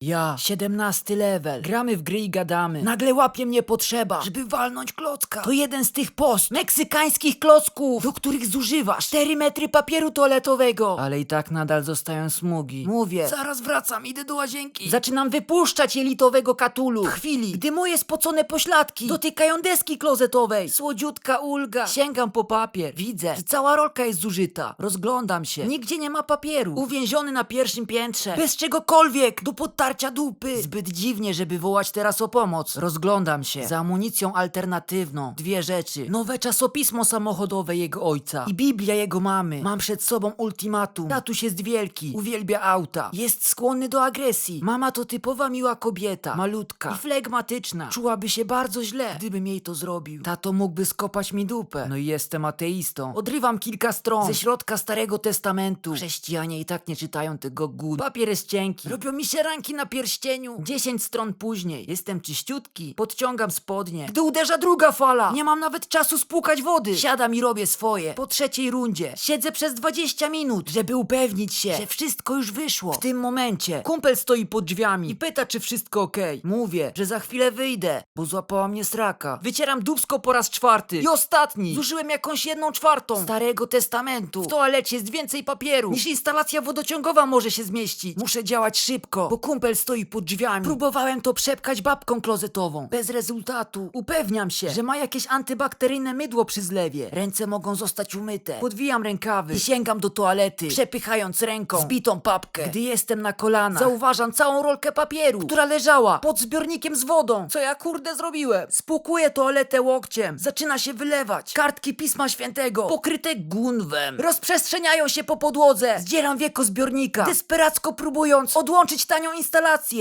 Ja, 17 level, gramy w gry i gadamy. Nagle łapie mnie potrzeba, żeby walnąć klocka. To jeden z tych post, meksykańskich klocków, do których zużywasz 4 metry papieru toaletowego. Ale i tak nadal zostają smugi. Mówię, zaraz wracam, idę do łazienki. Zaczynam wypuszczać jelitowego katulu. W chwili, gdy moje spocone pośladki dotykają deski klozetowej. Słodziutka ulga. Sięgam po papier. Widzę, że cała rolka jest zużyta. Rozglądam się. Nigdzie nie ma papieru. Uwięziony na pierwszym piętrze. Bez czegokolwiek do dupy. Zbyt dziwnie, żeby wołać teraz o pomoc. Rozglądam się. Za amunicją alternatywną. Dwie rzeczy. Nowe czasopismo samochodowe jego ojca i Biblia jego mamy. Mam przed sobą ultimatum. Tatuś jest wielki. Uwielbia auta. Jest skłonny do agresji. Mama to typowa miła kobieta. Malutka. I flegmatyczna. Czułaby się bardzo źle, gdybym jej to zrobił. Tato mógłby skopać mi dupę. No i jestem ateistą. Odrywam kilka stron ze środka Starego Testamentu. Chrześcijanie i tak nie czytają tego gud. Papier jest cienki. Robią mi się ranki na pierścieniu. Dziesięć stron później. Jestem czyściutki. Podciągam spodnie. Gdy uderza druga fala. Nie mam nawet czasu spłukać wody. Siadam i robię swoje. Po trzeciej rundzie. Siedzę przez 20 minut, żeby upewnić się, że wszystko już wyszło. W tym momencie kumpel stoi pod drzwiami i pyta, czy wszystko okej. Mówię, że za chwilę wyjdę, bo złapała mnie sraka. Wycieram dubsko po raz czwarty i ostatni. Zużyłem jakąś jedną czwartą Starego Testamentu. W toalecie jest więcej papieru niż instalacja wodociągowa może się zmieścić. Muszę działać szybko, bo kumpel stoi pod drzwiami. Próbowałem to przepkać babką klozetową. Bez rezultatu. Upewniam się, że ma jakieś antybakteryjne mydło przy zlewie. Ręce mogą zostać umyte. Podwijam rękawy i sięgam do toalety, przepychając ręką zbitą papkę. Gdy jestem na kolanach, zauważam całą rolkę papieru, która leżała pod zbiornikiem z wodą. Co ja kurde zrobiłem? Spłukuję toaletę łokciem. Zaczyna się wylewać. Kartki Pisma Świętego, pokryte gunwem, rozprzestrzeniają się po podłodze. Zdzieram wieko zbiornika, desperacko próbując odłączyć tanią instalację.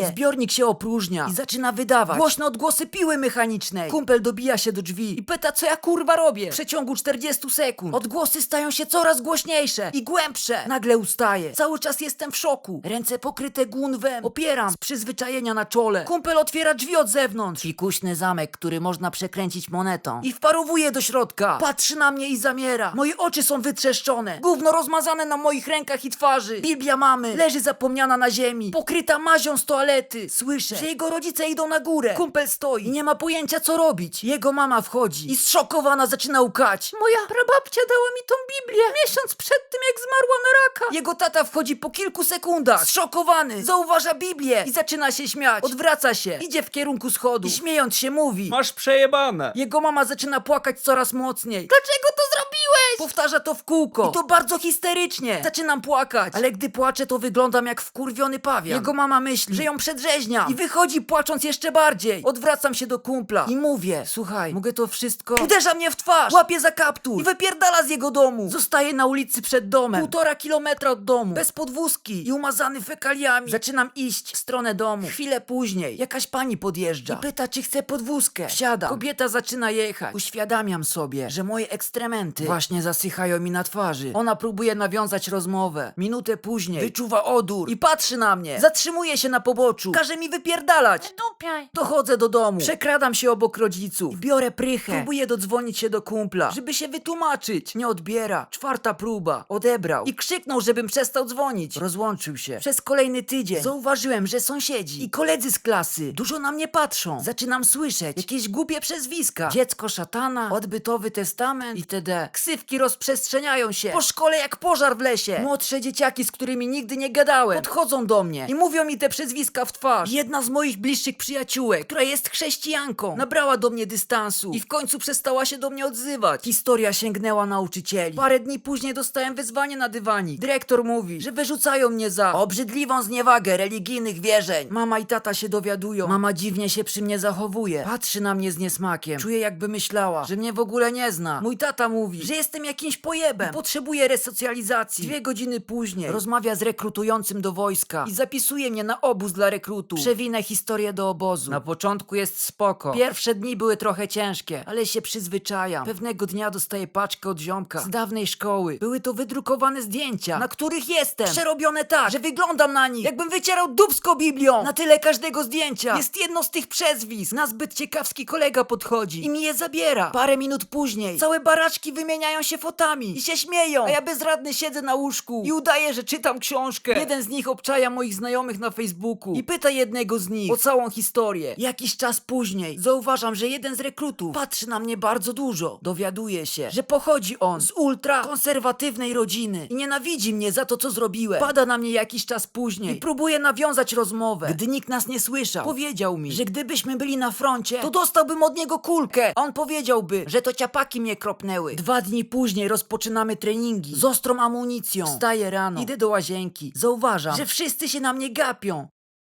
Zbiornik się opróżnia i zaczyna wydawać głośne odgłosy piły mechanicznej. Kumpel dobija się do drzwi i pyta, co ja kurwa robię. W przeciągu 40 sekund odgłosy stają się coraz głośniejsze i głębsze. Nagle ustaję. Cały czas jestem w szoku. Ręce pokryte gunwem. Opieram z przyzwyczajenia na czole. Kumpel otwiera drzwi od zewnątrz. Fikuśny zamek, który można przekręcić monetą. I wparowuje do środka. Patrzy na mnie i zamiera. Moje oczy są wytrzeszczone. Gówno rozmazane na moich rękach i twarzy. Biblia mamy leży zapomniana na ziemi. Pokryta mazią z toalety. Słyszę, że jego rodzice idą na górę. Kumpel stoi i nie ma pojęcia co robić. Jego mama wchodzi i zszokowana zaczyna łkać. Moja prababcia dała mi tą Biblię miesiąc przed tym jak zmarła na raka. Jego tata wchodzi po kilku sekundach. Zszokowany. Zauważa Biblię i zaczyna się śmiać. Odwraca się. Idzie w kierunku schodu. I śmiejąc się mówi. Masz przejebane. Jego mama zaczyna płakać coraz mocniej. Dlaczego to zrobiłeś? Powtarza to w kółko. I to bardzo histerycznie. Zaczynam płakać. Ale gdy płaczę, to wyglądam jak wkurwiony pawian. Jego mama myśli, że ją przedrzeźnia. I wychodzi płacząc jeszcze bardziej. Odwracam się do kumpla i mówię, słuchaj, mogę to wszystko... Uderza mnie w twarz. Łapie za kaptur i wypierdala z jego domu. Zostaje na ulicy przed domem. Półtora kilometra od domu. Bez podwózki i umazany fekaliami. Zaczynam iść w stronę domu. Chwilę później jakaś pani podjeżdża i pyta, czy chce podwózkę. Wsiadam. Kobieta zaczyna jechać. Uświadamiam sobie, że moje ekstrementy właśnie zasychają mi na twarzy. Ona próbuje nawiązać rozmowę. Minutę później wyczuwa odór i patrzy na mnie. Zatrzymuje się na poboczu. Każe mi wypierdalać. Dupiaj. Dochodzę do domu, przekradam się obok rodziców, i biorę prychę, próbuję dodzwonić się do kumpla, żeby się wytłumaczyć. Nie odbiera. Czwarta próba. Odebrał i krzyknął, żebym przestał dzwonić. Rozłączył się. Przez kolejny tydzień zauważyłem, że sąsiedzi i koledzy z klasy dużo na mnie patrzą. Zaczynam słyszeć jakieś głupie przezwiska. Dziecko szatana, odbytowy testament itd. Ksywki rozprzestrzeniają się po szkole jak pożar w lesie. Młodsze dzieciaki, z którymi nigdy nie gadałem, podchodzą do mnie i mówią mi te przezwiska w twarz. Jedna z moich bliższych przyjaciółek, która jest chrześcijanką, nabrała do mnie dystansu i w końcu przestała się do mnie odzywać. Historia sięgnęła nauczycieli. Parę dni później dostałem wezwanie na dywanik. Dyrektor mówi, że wyrzucają mnie za obrzydliwą zniewagę religijnych wierzeń. Mama i tata się dowiadują. Mama dziwnie się przy mnie zachowuje. Patrzy na mnie z niesmakiem. Czuję jakby myślała, że mnie w ogóle nie zna. Mój tata mówi, że jestem jakimś pojebem. Potrzebuję resocjalizacji. Dwie godziny później rozmawia z rekrutującym do wojska i zapisuje mnie na obóz dla rekrutów. Przewinę historię do obozu. Na początku jest spoko. Pierwsze dni były trochę ciężkie, ale się przyzwyczajam. Pewnego dnia dostaję paczkę od ziomka z dawnej szkoły. Były to wydrukowane zdjęcia, na których jestem. Przerobione tak, że wyglądam na nich, jakbym wycierał dubsko Biblią. Na tyle każdego zdjęcia jest jedno z tych przezwisk. Nazbyt ciekawski kolega podchodzi i mi je zabiera. Parę minut później całe baraczki wymieniają się się fotami i się śmieją, a ja bezradny siedzę na łóżku i udaję, że czytam książkę. Jeden z nich obczaja moich znajomych na Facebooku i pyta jednego z nich o całą historię. Jakiś czas później zauważam, że jeden z rekrutów patrzy na mnie bardzo dużo. Dowiaduje się, że pochodzi on z ultra konserwatywnej rodziny i nienawidzi mnie za to, co zrobiłem. Pada na mnie jakiś czas później i próbuje nawiązać rozmowę, gdy nikt nas nie słyszał. Powiedział mi, że gdybyśmy byli na froncie, to dostałbym od niego kulkę. A on powiedziałby, że to ciapaki mnie kropnęły. Dwa dni później rozpoczynamy treningi z ostrą amunicją. Wstaję rano, idę do łazienki. Zauważam, że wszyscy się na mnie gapią.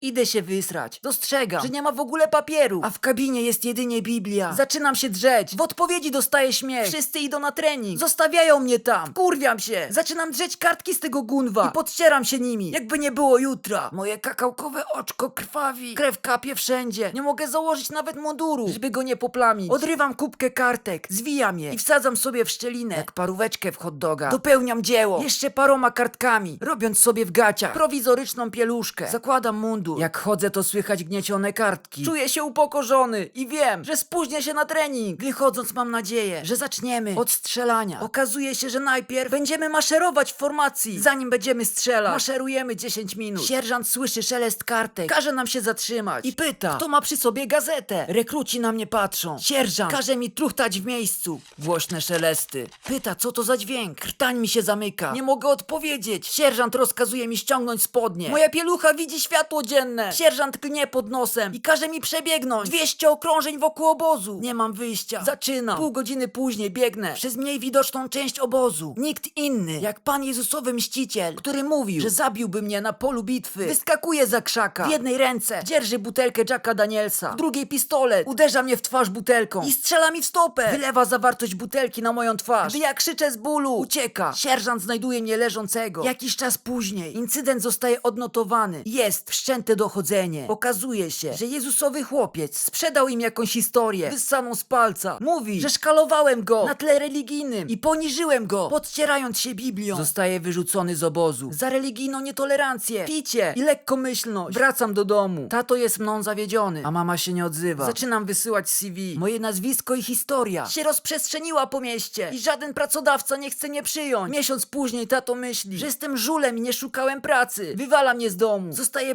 Idę się wysrać. Dostrzegam, że nie ma w ogóle papieru, a w kabinie jest jedynie Biblia. Zaczynam się drzeć. W odpowiedzi dostaję śmiech. Wszyscy idą na trening. Zostawiają mnie tam. Kurwiam się. Zaczynam drzeć kartki z tego gunwa i podcieram się nimi, jakby nie było jutra. Moje kakałkowe oczko krwawi. Krew kapie wszędzie. Nie mogę założyć nawet munduru, żeby go nie poplamić. Odrywam kubkę kartek, zwijam je i wsadzam sobie w szczelinę, jak paróweczkę w hot doga. Dopełniam dzieło. Jeszcze paroma kartkami, robiąc sobie w gaciach prowizoryczną pieluszkę. Zakładam mundur. Jak chodzę, to słychać gniecione kartki. Czuję się upokorzony i wiem, że spóźnię się na trening. Gdy chodząc mam nadzieję, że zaczniemy od strzelania. Okazuje się, że najpierw będziemy maszerować w formacji, zanim będziemy strzelać. Maszerujemy 10 minut. Sierżant słyszy szelest kartek, każe nam się zatrzymać i pyta, kto ma przy sobie gazetę. Rekruci na mnie patrzą. Sierżant każe mi truchtać w miejscu. Głośne szelesty. Pyta, co to za dźwięk. Krtań mi się zamyka. Nie mogę odpowiedzieć. Sierżant rozkazuje mi ściągnąć spodnie. Moja pielucha widzi światło dzienne. Sierżant klnie pod nosem i każe mi przebiegnąć 200 okrążeń wokół obozu. Nie mam wyjścia. Zaczynam. Pół godziny później biegnę przez mniej widoczną część obozu. Nikt inny, jak Pan Jezusowy Mściciel, który mówił, że zabiłby mnie na polu bitwy. Wyskakuje za krzaka. W jednej ręce dzierży butelkę Jacka Danielsa, w drugiej pistolet. Uderza mnie w twarz butelką i strzela mi w stopę. Wylewa zawartość butelki na moją twarz. Gdy ja krzyczę z bólu, ucieka. Sierżant znajduje mnie leżącego. Jakiś czas później incydent zostaje odnotowany. Jest dochodzenie. Okazuje się, że Jezusowy chłopiec sprzedał im jakąś historię wyssaną z palca. Mówi, że szkalowałem go na tle religijnym i poniżyłem go, podcierając się Biblią. Zostaje wyrzucony z obozu za religijną nietolerancję, picie i lekkomyślność. Wracam do domu. Tato jest mną zawiedziony, a mama się nie odzywa. Zaczynam wysyłać CV. Moje nazwisko i historia się rozprzestrzeniła po mieście i żaden pracodawca nie chce mnie przyjąć. Miesiąc później tato myśli, że jestem żulem i nie szukałem pracy. Wywala mnie z domu. Zostaję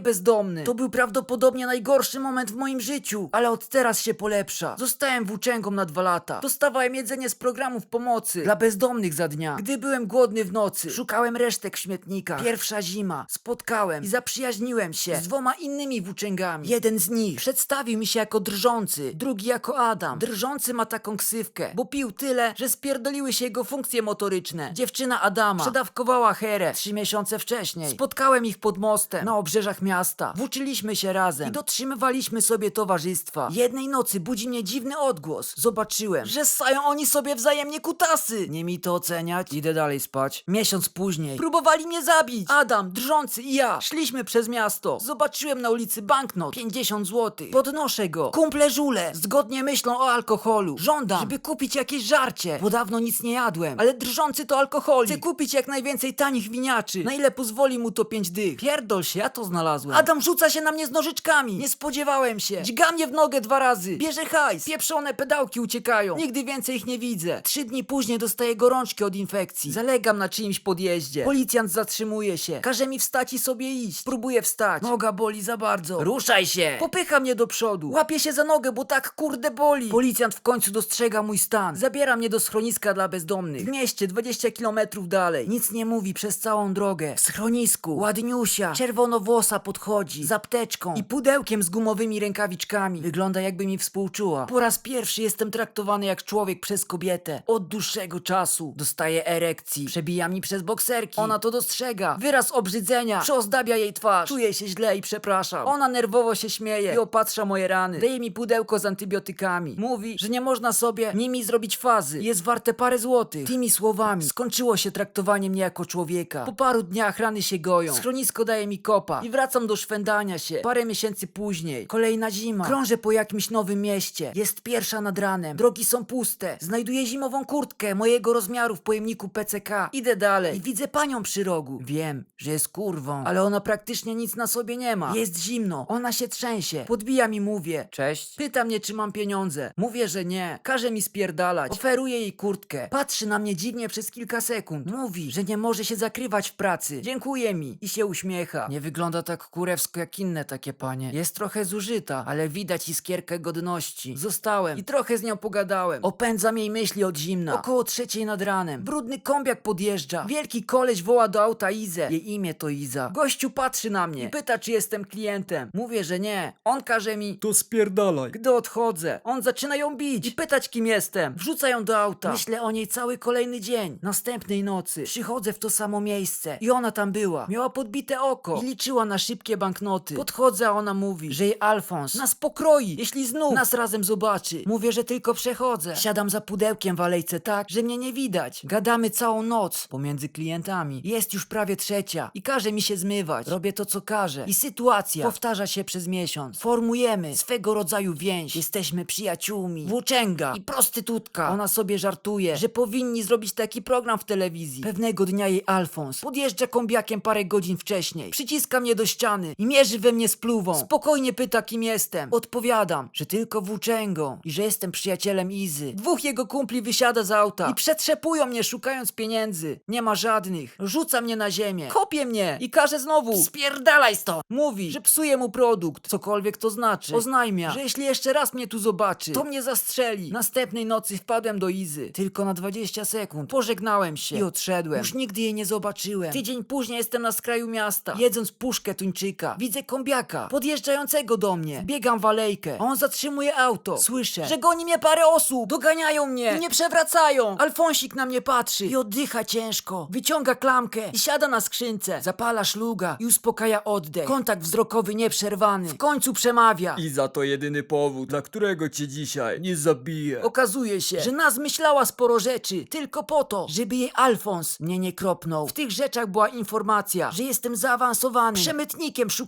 To był prawdopodobnie najgorszy moment w moim życiu, ale od teraz się polepsza. Zostałem włóczęgą na dwa lata. Dostawałem jedzenie z programów pomocy dla bezdomnych za dnia. Gdy byłem głodny w nocy, szukałem resztek w śmietnikach. Pierwsza zima. Spotkałem i zaprzyjaźniłem się z dwoma innymi włóczęgami. Jeden z nich przedstawił mi się jako drżący, drugi jako Adam. Drżący ma taką ksywkę, bo pił tyle, że spierdoliły się jego funkcje motoryczne. Dziewczyna Adama przedawkowała herę trzy miesiące wcześniej. Spotkałem ich pod mostem na obrzeżach miasta. Włóczyliśmy się razem i dotrzymywaliśmy sobie towarzystwa. Jednej nocy budzi mnie dziwny odgłos. Zobaczyłem, że ssają oni sobie wzajemnie kutasy. Nie mi to oceniać. Idę dalej spać. Miesiąc później próbowali mnie zabić. Adam, drżący i ja szliśmy przez miasto. Zobaczyłem na ulicy banknot 50 zł. Podnoszę go. Kumple żule zgodnie myślą o alkoholu. Żądam, żeby kupić jakieś żarcie, bo dawno nic nie jadłem. Ale drżący to alkoholik. Chcę kupić jak najwięcej tanich winiaczy. Na ile pozwoli mu to pięć dych. Pierdol się, ja to znalazłem. Adam rzuca się na mnie z nożyczkami. Nie spodziewałem się. Dźga mnie w nogę dwa razy. Bierze hajs. Pieprzone pedałki uciekają. Nigdy więcej ich nie widzę. Trzy dni później dostaję gorączki od infekcji. Zalegam na czyimś podjeździe. Policjant zatrzymuje się. Każe mi wstać i sobie iść. Próbuję wstać. Noga boli za bardzo. Ruszaj się! Popycha mnie do przodu. Łapie się za nogę, bo tak kurde boli. Policjant w końcu dostrzega mój stan. Zabiera mnie do schroniska dla bezdomnych. W mieście 20 kilometrów dalej. Nic nie mówi przez całą drogę. W schronisku ładniusia, czerwonowłosa podchodzi z apteczką i pudełkiem z gumowymi rękawiczkami. Wygląda jakby mi współczuła. Po raz pierwszy jestem traktowany jak człowiek przez kobietę. Od dłuższego czasu. Dostaję erekcji. Przebija mi przez bokserki. Ona to dostrzega. Wyraz obrzydzenia przeozdabia jej twarz. Czuję się źle i przepraszam. Ona nerwowo się śmieje i opatrza moje rany. Daje mi pudełko z antybiotykami. Mówi, że nie można sobie nimi zrobić fazy. Jest warte parę złotych. Tymi słowami skończyło się traktowanie mnie jako człowieka. Po paru dniach rany się goją. Schronisko daje mi kopa i wracam do Szwecji. Się. Parę miesięcy później, kolejna zima. Krążę po jakimś nowym mieście. Jest pierwsza nad ranem. Drogi są puste. Znajduję zimową kurtkę mojego rozmiaru w pojemniku PCK. Idę dalej i widzę panią przy rogu. Wiem, że jest kurwą, ale ona praktycznie nic na sobie nie ma. Jest zimno, ona się trzęsie. Podbija mi, mówię. Cześć. Pyta mnie, czy mam pieniądze. Mówię, że nie. Każe mi spierdalać. Oferuję jej kurtkę. Patrzy na mnie dziwnie przez kilka sekund. Mówi, że nie może się zakrywać w pracy. Dziękuję mi i się uśmiecha. Nie wygląda tak kurewsko jak inne takie panie. Jest trochę zużyta, ale widać iskierkę godności. Zostałem i trochę z nią pogadałem. Opędzam jej myśli od zimna. Około trzeciej nad ranem. Brudny kombiak podjeżdża. Wielki koleś woła do auta Izę. Jej imię to Iza. Gościu patrzy na mnie. Pyta, czy jestem klientem. Mówię, że nie. On każe mi To spierdalaj. gdy odchodzę, on zaczyna ją bić i pytać kim jestem. Wrzuca ją do auta. Myślę o niej cały kolejny dzień. Następnej nocy przychodzę w to samo miejsce i ona tam była. Miała podbite oko i liczyła na szybkie banknoty. Podchodzę, a ona mówi, że jej Alfons nas pokroi, jeśli znów nas razem zobaczy. Mówię, że tylko przechodzę. Siadam za pudełkiem w alejce tak, że mnie nie widać. Gadamy całą noc pomiędzy klientami. Jest już prawie trzecia i każe mi się zmywać. Robię to, co każe. I sytuacja powtarza się przez miesiąc. Formujemy swego rodzaju więź. Jesteśmy przyjaciółmi. Włóczęga i prostytutka. Ona sobie żartuje, że powinni zrobić taki program w telewizji. Pewnego dnia jej Alfons podjeżdża kombiakiem parę godzin wcześniej. Przyciska mnie do ściany i mierzy we mnie spluwą. Spokojnie pyta, kim jestem. Odpowiadam, że tylko włóczęgą i że jestem przyjacielem Izy. Dwóch jego kumpli wysiada z auta i przetrzepują mnie szukając pieniędzy. Nie ma żadnych. Rzuca mnie na ziemię. Kopie mnie i każe znowu spierdalaj stąd. Mówi, że psuje mu produkt, cokolwiek to znaczy. Oznajmia, że jeśli jeszcze raz mnie tu zobaczy, to mnie zastrzeli. Następnej nocy wpadłem do Izy. Tylko na 20 sekund. Pożegnałem się i odszedłem. Już nigdy jej nie zobaczyłem. Tydzień później jestem na skraju miasta, jedząc puszkę tuńczyka. Widzę kombiaka, podjeżdżającego do mnie. Biegam w alejkę, a on zatrzymuje auto. Słyszę, że goni mnie parę osób. Doganiają mnie i nie przewracają. Alfonsik na mnie patrzy i oddycha ciężko. Wyciąga klamkę i siada na skrzynce. Zapala szluga i uspokaja oddech. Kontakt wzrokowy nieprzerwany. W końcu przemawia. I za to jedyny powód, dla którego cię dzisiaj nie zabiję. Okazuje się, że nas myślała sporo rzeczy, tylko po to, żeby jej Alfons mnie nie kropnął. W tych rzeczach była informacja, że jestem zaawansowanym przemytnikiem szukającym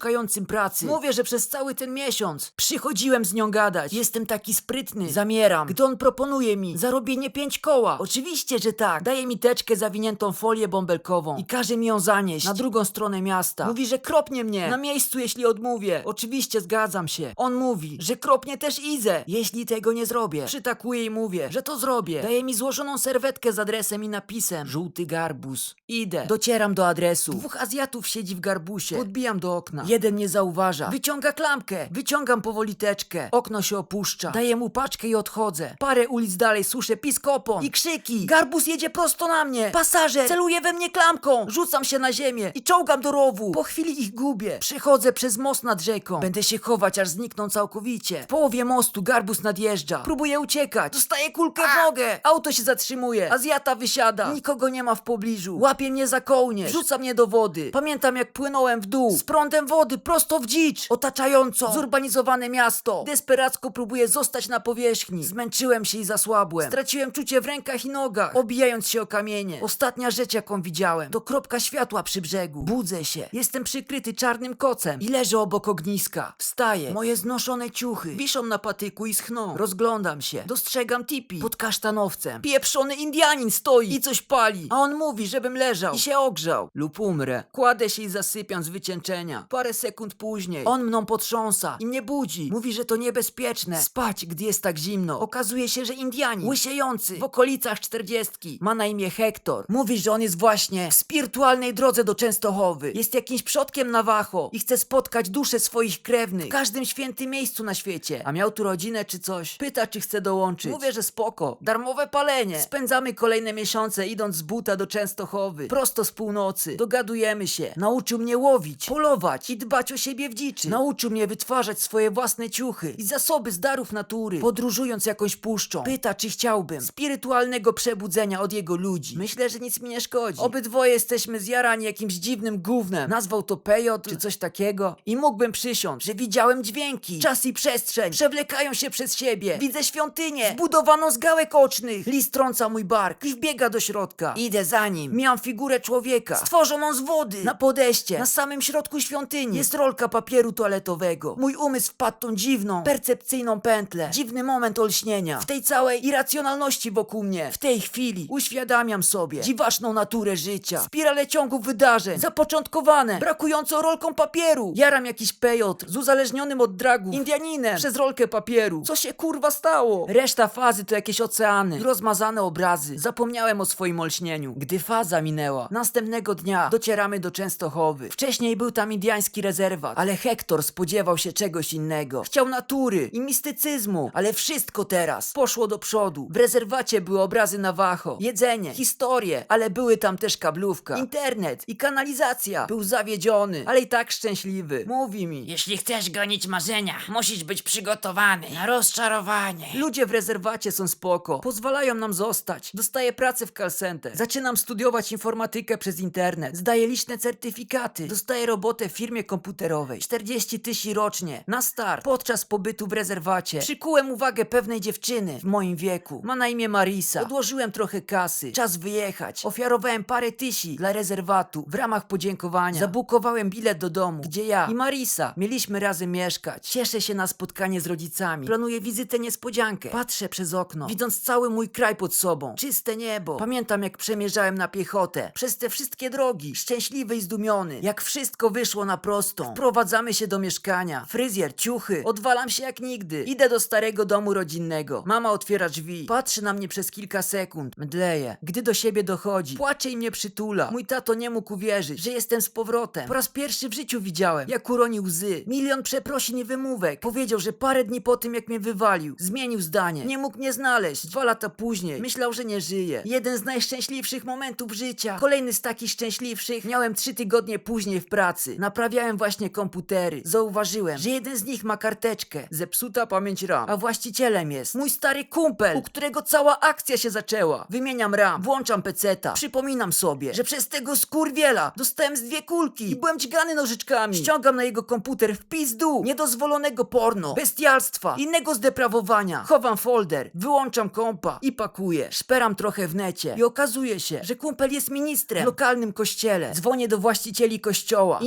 pracy. Mówię, że przez cały ten miesiąc przychodziłem z nią gadać. Jestem taki sprytny. Zamieram, gdy on proponuje mi zarobienie pięć koła. Oczywiście, że tak. Daje mi teczkę zawiniętą w folię bąbelkową i każe mi ją zanieść na drugą stronę miasta. Mówi, że kropnie mnie na miejscu, jeśli odmówię. Oczywiście zgadzam się. On mówi, że kropnie też Izę, jeśli tego nie zrobię. Przytakuję i mówię, że to zrobię. Daje mi złożoną serwetkę z adresem i napisem Żółty garbus. Idę. Docieram do adresu. Dwóch Azjatów siedzi w garbusie. Podbijam do okna. Jeden nie zauważa. Wyciąga klamkę. Wyciągam powoli teczkę. Okno się opuszcza. Daję mu paczkę i odchodzę. Parę ulic dalej słyszę piskopon i krzyki. Garbus jedzie prosto na mnie. Pasażer celuje we mnie klamką. Rzucam się na ziemię i czołgam do rowu. Po chwili ich gubię. Przechodzę przez most nad rzeką. Będę się chować, aż znikną całkowicie. W połowie mostu garbus nadjeżdża. Próbuję uciekać. Dostaję kulkę w nogę. Auto się zatrzymuje. Azjata wysiada. Nikogo nie ma w pobliżu. Łapie mnie za kołnierz. Rzuca mnie do wody. Pamiętam jak płynąłem w dół. Z prądem wody prosto w dzicz. Otaczająco. Zurbanizowane miasto. Desperacko próbuję zostać na powierzchni. Zmęczyłem się i zasłabłem. Straciłem czucie w rękach i nogach. Obijając się o kamienie. Ostatnia rzecz jaką widziałem. To kropka światła przy brzegu. Budzę się. Jestem przykryty czarnym kocem. I leżę obok ogniska. Wstaję. Moje znoszone ciuchy wiszą na patyku i schną. Rozglądam się. Dostrzegam tipi pod kasztanowcem. Pieprzony Indianin stoi i coś pali. A on mówi, żebym leżał i się ogrzał. Lub umrę. Kładę się i zasypiam z wycieńczenia. Parę sekund później on mną potrząsa i mnie budzi. Mówi, że to niebezpieczne. Spać, gdy jest tak zimno. Okazuje się, że Indianin, łysiejący, w okolicach czterdziestki, ma na imię Hektor. Mówi, że on jest właśnie w spirytualnej drodze do Częstochowy. Jest jakimś przodkiem Navajo i chce spotkać dusze swoich krewnych w każdym świętym miejscu na świecie. A miał tu rodzinę czy coś. Pyta, czy chce dołączyć. Mówię, że spoko. Darmowe palenie. Spędzamy kolejne miesiące idąc z buta do Częstochowy. Prosto z północy. Dogadujemy się. Nauczył mnie łowić, polować i dbać o siebie w dziczy. Nauczył mnie wytwarzać swoje własne ciuchy i zasoby z darów natury. Podróżując jakąś puszczą. Pyta, czy chciałbym spirytualnego przebudzenia od jego ludzi. Myślę, że nic mi nie szkodzi. Obydwoje jesteśmy zjarani jakimś dziwnym gównem. Nazwał to pejot czy coś takiego. I mógłbym przysiąc, że widziałem dźwięki. Czas i przestrzeń przewlekają się przez siebie. Widzę świątynię zbudowaną z gałek ocznych. Lis trąca mój bark i wbiega do środka. Idę za nim. Miałam figurę człowieka stworzoną z wody na podejście. Na samym środku świątyni pustyni jest rolka papieru toaletowego. Mój umysł wpadł tą dziwną, percepcyjną pętlę. Dziwny moment olśnienia. W tej całej irracjonalności wokół mnie. W tej chwili uświadamiam sobie dziwaczną naturę życia. Spirale ciągów wydarzeń. Zapoczątkowane brakującą rolką papieru. Jaram jakiś pejotr z uzależnionym od dragów. Indianinem przez rolkę papieru. Co się kurwa stało? Reszta fazy to jakieś oceany. Rozmazane obrazy. Zapomniałem o swoim olśnieniu. Gdy faza minęła, następnego dnia docieramy do Częstochowy. Wcześniej był tam indiański rezerwat, ale Hektor spodziewał się czegoś innego. Chciał natury i mistycyzmu, ale wszystko teraz poszło do przodu. W rezerwacie były obrazy Navajo, jedzenie, historie, ale były tam też kablówka, internet i kanalizacja. Był zawiedziony, ale i tak szczęśliwy. Mówi mi. Jeśli chcesz gonić marzenia, musisz być przygotowany na rozczarowanie. Ludzie w rezerwacie są spoko. Pozwalają nam zostać. Dostaję pracę w call center. Zaczynam studiować informatykę przez internet. Zdaję liczne certyfikaty. Dostaję robotę w firmie komputerowej. 40 tysięcy rocznie. Na start. Podczas pobytu w rezerwacie. Przykułem uwagę pewnej dziewczyny w moim wieku. Ma na imię Marisa. Odłożyłem trochę kasy. Czas wyjechać. Ofiarowałem parę tysi dla rezerwatu. W ramach podziękowania zabukowałem bilet do domu, gdzie ja i Marisa mieliśmy razem mieszkać. Cieszę się na spotkanie z rodzicami. Planuję wizytę niespodziankę. Patrzę przez okno, widząc cały mój kraj pod sobą. Czyste niebo. Pamiętam jak przemierzałem na piechotę. Przez te wszystkie drogi. Szczęśliwy i zdumiony. Jak wszystko wyszło na prostą. Wprowadzamy się do mieszkania. Fryzjer, ciuchy. Odwalam się jak nigdy. Idę do starego domu rodzinnego. Mama otwiera drzwi. Patrzy na mnie przez kilka sekund. Mdleję. Gdy do siebie dochodzi. Płacze i mnie przytula. Mój tato nie mógł uwierzyć, że jestem z powrotem. Po raz pierwszy w życiu widziałem, jak uronił łzy. Milion przeprosin i wymówek. Powiedział, że parę dni po tym, jak mnie wywalił, zmienił zdanie. Nie mógł mnie znaleźć. Dwa lata później myślał, że nie żyje. Jeden z najszczęśliwszych momentów życia. Kolejny z takich szczęśliwszych miałem trzy tygodnie później w pracy. Naprawiałem właśnie komputery. Zauważyłem, że jeden z nich ma karteczkę. Zepsuta pamięć RAM. A właścicielem jest mój stary kumpel, u którego cała akcja się zaczęła. Wymieniam RAM, włączam peceta. Przypominam sobie, że przez tego skurwiela dostałem z dwie kulki i byłem dźgany nożyczkami. Ściągam na jego komputer w pizdu niedozwolonego porno, bestialstwa, innego zdeprawowania. Chowam folder, wyłączam kompa i pakuję. Szperam trochę w necie i okazuje się, że kumpel jest ministrem w lokalnym kościele. Dzwonię do właścicieli kościoła,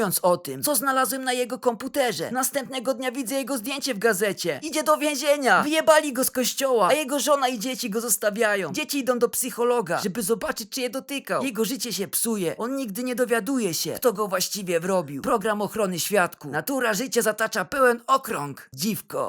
informując o tym, co znalazłem na jego komputerze. Następnego dnia widzę jego zdjęcie w gazecie. Idzie do więzienia. Wyjebali go z kościoła, a jego żona i dzieci go zostawiają. Dzieci idą do psychologa, żeby zobaczyć, czy je dotykał. Jego życie się psuje. On nigdy nie dowiaduje się, kto go właściwie wrobił. Program ochrony świadków. Natura życie zatacza pełen okrąg. Dziwko.